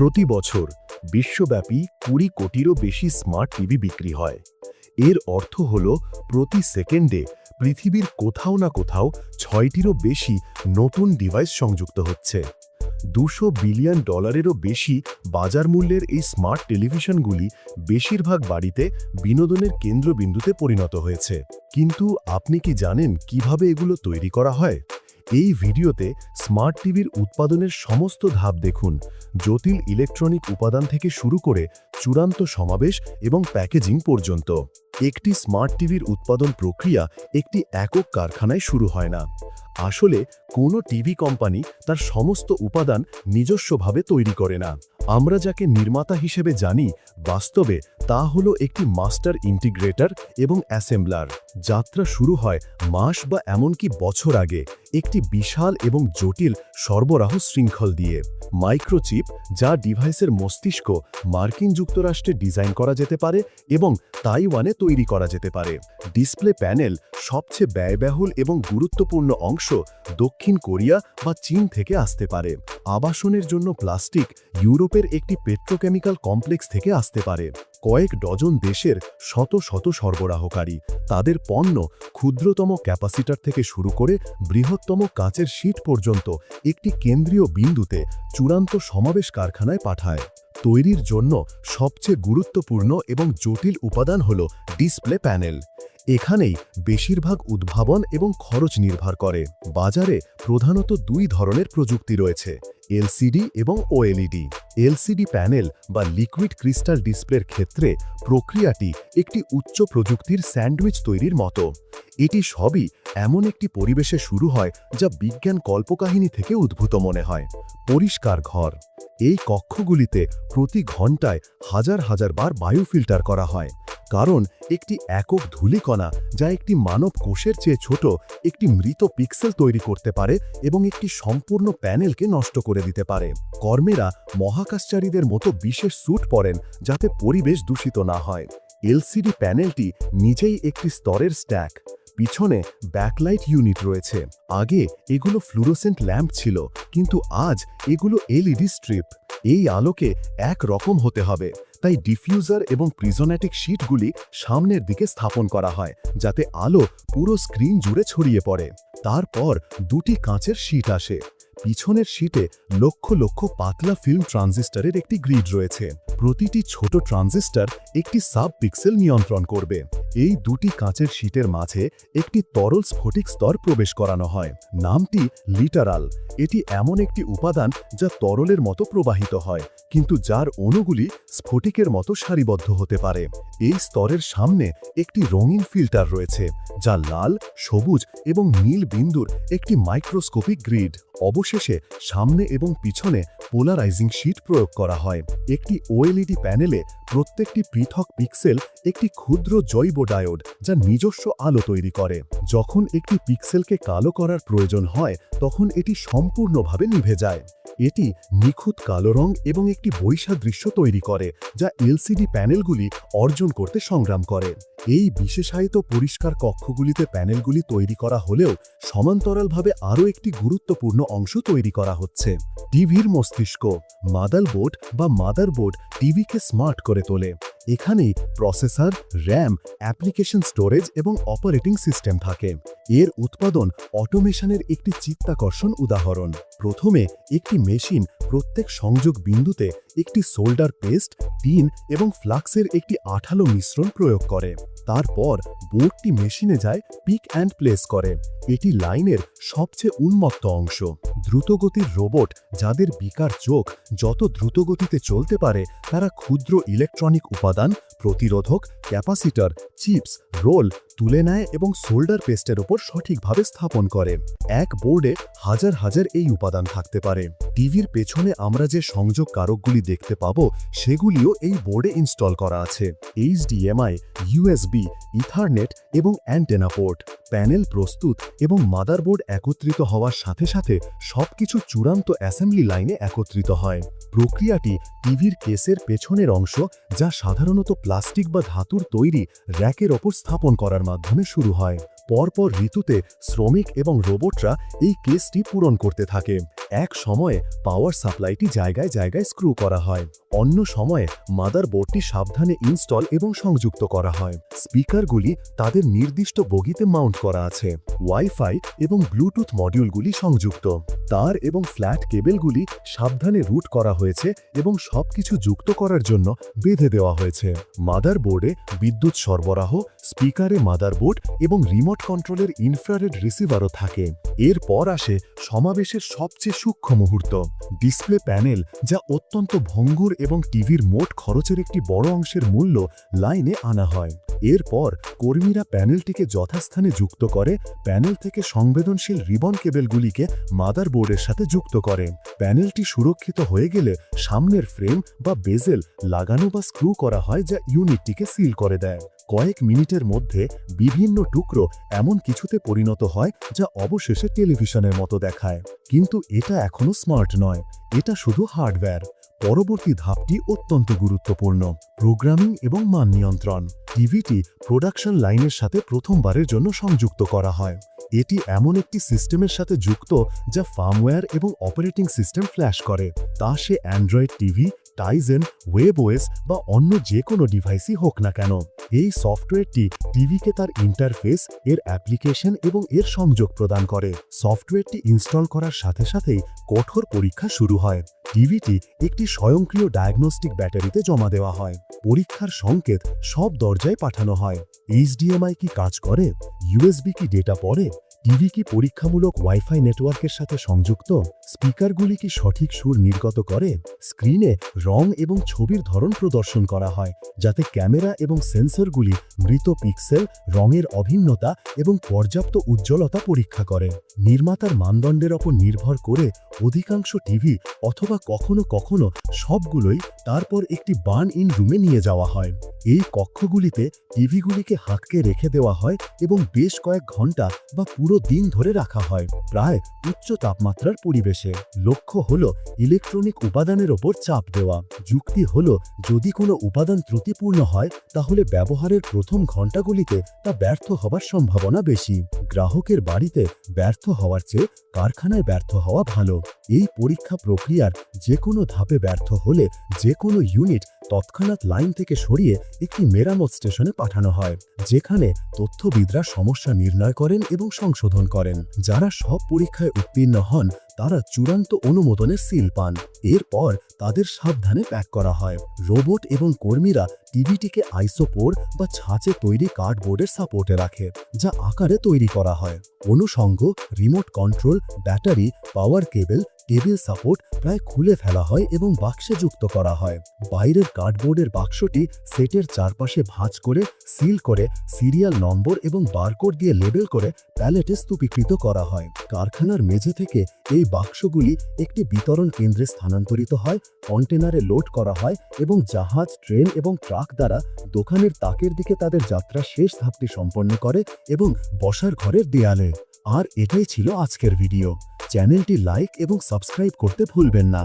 প্রতি বছর বিশ্বব্যাপী কুড়ি কোটিরও বেশি স্মার্ট টিভি বিক্রি হয়। এর অর্থ হল প্রতি সেকেন্ডে পৃথিবীর কোথাও না কোথাও ছয়টিরও বেশি নতুন ডিভাইস সংযুক্ত হচ্ছে। দুশো বিলিয়ন ডলারেরও বেশি বাজার মূল্যের এই স্মার্ট টেলিভিশনগুলি বেশিরভাগ বাড়িতে বিনোদনের কেন্দ্রবিন্দুতে পরিণত হয়েছে। কিন্তু আপনি কি জানেন কীভাবে এগুলো তৈরি করা হয়? এই ভিডিওতে স্মার্ট টিভির উৎপাদনের সমস্ত ধাপ দেখুন, জটিল ইলেকট্রনিক উপাদান থেকে শুরু করে চূড়ান্ত সমাবেশ এবং প্যাকেজিং পর্যন্ত। একটি স্মার্ট টিভির উৎপাদন প্রক্রিয়া একটি একক কারখানায় শুরু হয় না। আসলে কোনো টিভি কোম্পানি তার সমস্ত উপাদান নিজস্বভাবে তৈরি করে না। আমরা যাকে নির্মাতা হিসেবে জানি, বাস্তবে তা হল একটি মাস্টার ইন্টিগ্রেটর এবং অ্যাসেম্বলার। যাত্রা শুরু হয় মাস বা এমনকি বছর আগে, একটি বিশাল এবং জটিল সরবরাহ শৃঙ্খল দিয়ে। মাইক্রোচিপ, যা ডিভাইসের মস্তিষ্ক মার্কিন যুক্তরাষ্ট্রে ডিজাইন করা যেতে পারে এবং তাইওয়ানে তৈরি করা যেতে পারে। ডিসপ্লে প্যানেল সবচেয়ে ব্যয়বহুল এবং গুরুত্বপূর্ণ অংশ দক্ষিণ কোরিয়া বা চীন থেকে আসতে পারে। আবাসনের জন্য প্লাস্টিক ইউরোপের একটি পেট্রোকেমিক্যাল কমপ্লেক্স থেকে আসতে পারে। কয়েক ডজন দেশের শত শত সরবরাহকারী তাদের পণ্য ক্ষুদ্রতম ক্যাপাসিটার থেকে শুরু করে বৃহত্তম কাচের শীট পর্যন্ত একটি কেন্দ্রীয় বিন্দুতে চূড়ান্ত সমাবেশ কারখানায় পাঠায়। তৈরির জন্য সবচেয়ে গুরুত্বপূর্ণ এবং জটিল উপাদান হল ডিসপ্লে প্যানেল। এখানেই বেশিরভাগ উদ্ভাবন এবং খরচ নির্ভর করে। বাজারে প্রধানত দুই ধরনের প্রযুক্তি রয়েছে। এলসিডি এবং ওএলইডি। এলসিডি প্যানেল বা লিকুইড ক্রিস্টাল ডিসপ্লের ক্ষেত্রে প্রক্রিয়াটি একটি উচ্চ প্রযুক্তির স্যান্ডউইচ তৈরির মতো। এটি সবই এমন একটি পরিবেশে শুরু হয় যা বিজ্ঞান কল্পকাহিনী থেকে উদ্ভূত মনে হয়। পরিষ্কার ঘর। এই কক্ষগুলিতে প্রতি ঘন্টায় হাজার হাজার বার বায়ু ফিল্টার করা হয়। কারণ একটি একক ধূলিকণা যা একটি মানব কোষের চেয়ে ছোট, একটি মৃত পিক্সেল তৈরি করতে পারে এবং একটি সম্পূর্ণ প্যানেলকে নষ্ট করে দিতে পারে। কর্মেরা মহাকাশচারীদের মতো বিশেষ স্যুট পরেন যাতে পরিবেশ দূষিত না হয়। এলসিডি প্যানেলটি নিজেই একটি স্তরের স্ট্যাক। পিছনে ব্যাকলাইট ইউনিট রয়েছে। আগে এগুলো ফ্লুরোসেন্ট ল্যাম্প ছিল, কিন্তু আজ এগুলো এলইডি স্ট্রিপ। এই আলোকে এক রকম হতে হবে। তাই ডিফিউজার এবং প্রিজোনেটিক শিটগুলি সামনের দিকে স্থাপন করা হয়, যাতে আলো পুরো স্ক্রিন জুড়ে ছড়িয়ে পড়ে। তারপর দুটি কাঁচের শিট আসে। পিছনের শিটে লক্ষ লক্ষ পাতলা ফিল্ম ট্রানজিস্টারের একটি গ্রিড রয়েছে। প্রতিটি ছোট ট্রানজিস্টর একটি সাব পিক্সেল নিয়ন্ত্রণ করবে। এই দুটি কাঁচের শিটের মাঝে একটি তরল স্ফটিক স্তর প্রবেশ করানো হয়। নামটি লিটারাল। এটি এমন একটি উপাদান যা তরলের মতো প্রবাহিত হয়, কিন্তু যার অণুগুলি স্ফটিকের মতো সারিবদ্ধ হতে পারে। এই স্তরের সামনে একটি রঙিন ফিল্টার রয়েছে, যা লাল, সবুজ এবং নীল বিন্দুর একটি মাইক্রোস্কোপিক গ্রিড। অবশেষে সামনে এবং পিছনে পোলারাইজিং শিট প্রয়োগ করা হয়। একটি ওএলইডি প্যানেলে প্রত্যেকটি পৃথক পিক্সেল একটি ক্ষুদ্র জৈব ডায়োড যা নিজস্ব আলো তৈরি করে। যখন একটি পিক্সেলকে কালো করার প্রয়োজন হয়, তখন এটি সম্পূর্ণভাবে নিভে যায়। এটি নিখুঁত কালো রং এবং একটি বৈসাদৃশ্য তৈরি করে, যা এলসিডি প্যানেলগুলি অর্জন করতে সংগ্রাম করে। এই বিশেষায়িত পরিষ্কার কক্ষগুলিতে প্যানেলগুলি তৈরি করা হলেও সমান্তরালভাবে আরও একটি গুরুত্বপূর্ণ অংশ তৈরি করা হচ্ছে। টিভির মস্তিষ্ক মাদাল বোর্ড বা মাদার বোর্ড টিভিকে স্মার্ট করে তোলে। এখানেই প্রসেসর, র্যাম, অ্যাপ্লিকেশন স্টোরেজ এবং অপারেটিং সিস্টেম থাকে। এর উৎপাদন অটোমেশনের একটি চিত্তাকর্ষণ উদাহরণ। প্রথমে একটি মেশিন প্রত্যেক সংযোগ বিন্দুতে একটি সোল্ডার পেস্ট, টিন এবং ফ্লাক্সের একটি আঠালো মিশ্রণ প্রয়োগ করে। তারপর বোর্ডটি মেশিনে যায় পিক অ্যান্ড প্লেস করে। এটি লাইনের সবচেয়ে উন্মত্ত অংশ। দ্রুতগতির রোবট যাদের বিকার চোখ যত দ্রুতগতিতে চলতে পারে, তারা ক্ষুদ্র ইলেকট্রনিক উপাদান, প্রতিরোধক, ক্যাপাসিটার, চিপস, রোল তুলে নেয় এবং সোল্ডার পেস্টের ওপর সঠিকভাবে স্থাপন করে। এক বোর্ডে হাজার হাজার এই উপাদান থাকতে পারে। টিভির পেছনে আমরা যে সংযোগ কারকগুলি দেখতে পাব, সেগুলিও এই বোর্ডে ইনস্টল করা আছে। এইচডিএমআই, ইউএসবি ইথারনেট এবং অ্যান্টেনা পোর্ট। প্যানেল প্রস্তুত এবং মাদারবোর্ড একত্রিত হওয়ার সাথে সাথে সবকিছু চূড়ান্ত অ্যাসেম্বলি লাইনে একত্রিত হয়। প্রক্রিয়াটি টিভির কেসের পেছনের অংশ যা সাধারণত প্লাস্টিক বা ধাতুর তৈরি র্যাকের ওপর স্থাপন করার মাধ্যমে শুরু হয়। পরপর ঋতুতে শ্রমিক এবং রোবটরা এই কেসটি পূরণ করতে থাকে। এক সময়ে পাওয়ার সাপ্লাইটি জায়গায় জায়গায় স্ক্রু করা হয়। অন্য সময়ে মাদার বোর্ডটি সাবধানে ইনস্টল এবং সংযুক্ত করা হয়। স্পিকারগুলি তাদের নির্দিষ্ট বগিতে মাউন্ট করা আছে। ওয়াইফাই এবং ব্লুটুথ মডিউলগুলি সংযুক্ত। তার এবং ফ্ল্যাট কেবেলগুলি সাবধানে রুট করা হয়েছে এবং সবকিছু যুক্ত করার জন্য বেঁধে দেওয়া হয়েছে। মাদার বোর্ডে বিদ্যুৎ সরবরাহ স্পিকারে মাদারবোর্ড এবং রিমোট কন্ট্রোলের ইনফ্রারেড রিসিভারও থাকে। এরপর আসে সমাবেশের সবচেয়ে সূক্ষ্ম মুহূর্ত ডিসপ্লে প্যানেল যা অত্যন্ত ভঙ্গুর এবং টিভির মোট খরচের একটি বড় অংশের মূল্য লাইনে আনা হয়। এরপর কর্মীরা প্যানেলটিকে যথাস্থানে যুক্ত করে প্যানেল থেকে সংবেদনশীল রিবন কেবেলগুলিকে মাদারবোর্ডের সাথে যুক্ত করে। প্যানেলটি সুরক্ষিত হয়ে গেলে সামনের ফ্রেম বা বেজেল লাগানো বা স্ক্রু করা হয় যা ইউনিটটিকে সিল করে দেয়। কয়েক মিনিটের মধ্যে বিভিন্ন টুকরো এমন কিছুতে পরিণত হয় যা অবশেষে টেলিভিশনের মতো দেখায়। কিন্তু এটা এখনও স্মার্ট নয়। এটা শুধু হার্ডওয়্যার। পরবর্তী ধাপটি অত্যন্ত গুরুত্বপূর্ণ। প্রোগ্রামিং এবং মান নিয়ন্ত্রণ। টিভিটি প্রোডাকশন লাইনের সাথে প্রথমবারের জন্য সংযুক্ত করা হয়। এটি এমন একটি সিস্টেমের সাথে যুক্ত যা ফার্মওয়্যার এবং অপারেটিং সিস্টেম ফ্ল্যাশ করে। তা সে Android TV Tizen webOS বা অন্য যে কোনো ডিভাইসই হোক না কেন, এই সফটওয়্যারটি টিভিকে তার ইন্টারফেস এর অ্যাপ্লিকেশন এবং এর সংযোগ প্রদান করে। সফটওয়্যারটি ইনস্টল করার সাথে সাথেই কঠোর পরীক্ষা শুরু হয়। টিভিটি একটি স্বয়ংক্রিয় ডায়াগনস্টিক ব্যাটারিতে জমা দেওয়া হয়। পরীক্ষার সংকেত সব দরজায় পাঠানো হয়। এইচডিএমআই কি কাজ করে? ইউএসবি কি ডেটা পড়ে? টিভি কি পরীক্ষামূলক ওয়াইফাই নেটওয়ার্কের সাথে সংযুক্ত? স্পিকারগুলি কি সঠিক সুর নির্গত করে? স্ক্রিনে রং এবং ছবির ধরন প্রদর্শন করা হয়, যাতে ক্যামেরা এবং সেন্সরগুলি মৃত পিক্সেল, রঙের অভিন্নতা এবং পর্যাপ্ত উজ্জ্বলতা পরীক্ষা করে। নির্মাতার মানদণ্ডের ওপর নির্ভর করে অধিকাংশ টিভি অথবা কখনো কখনো সবগুলোই তারপর একটি বার্ন ইন রুমে নিয়ে যাওয়া হয়। এই কক্ষগুলিতে টিভিগুলিকে হাঁককে রেখে দেওয়া হয় এবং বেশ কয়েক ঘণ্টা বা পুরো দিন ধরে রাখা হয়, প্রায় উচ্চ তাপমাত্রার পরিবেশে। লক্ষ্য হল ইলেকট্রনিক উপাদানের ওপর চাপ দেওয়া। যুক্তি হল যদি কোনো উপাদান ত্রুটিপূর্ণ হয়, তাহলে ব্যবহারের প্রথম ঘন্টাগুলিতে তা ব্যর্থ হবার সম্ভাবনা বেশি। গ্রাহকের বাড়িতে ব্যর্থ হওয়ার চেয়ে কারখানায় ব্যর্থ হওয়া ভালো। এই পরীক্ষা প্রক্রিয়ার যে কোনো ধাপে ব্যর্থ হলে যে কোনো ইউনিট তৎক্ষণাৎ লাইন থেকে সরিয়ে একটি মেরামত স্টেশনে পাঠানো হয়, যেখানে তথ্যবিদরা সমস্যা নির্ণয় করেন এবং সংশোধন করেন। যারা সব পরীক্ষায় উত্তীর্ণ হন তারা চূড়ান্ত অনুমোদনের সিল পান। এরপর তাদের সাবধানে প্যাক করা হয়। রোবট এবং কর্মীরা টিভিটিকে আইসোপোর বা ছাঁচে তৈরি কার্ডবোর্ডের সাপোর্টে রাখে, যা আকারে তৈরি করা হয়। অনুষঙ্গ remote control, battery, power cable table support প্রায় খুলে ফেলা হয় এবং বাক্সে যুক্ত করা হয়। বাইরের কার্ডবোর্ডের বাক্সটি সেটের চারপাশে ভাঁজ করে, সিল করে, সিরিয়াল নম্বর এবং বারকোড দিয়ে লেবেল করে প্যালেটে স্তূপীকৃত করা হয়। কারখানার মেঝে থেকে এই বাক্সগুলি একটি বিতরণ কেন্দ্রে স্থানান্তরিত হয়, কন্টেনারে লোড করা হয় এবং জাহাজ, ট্রেন এবং ট্রাক দ্বারা দোকানের তাকের দিকে তাদের যাত্রা শেষ ধাপটি সম্পন্ন করে এবং বসার ঘরের দেয়ালে। আর এটাই ছিল আজকের ভিডিও। চ্যানেলটি লাইক এবং সাবস্ক্রাইব করতে ভুলবেন না।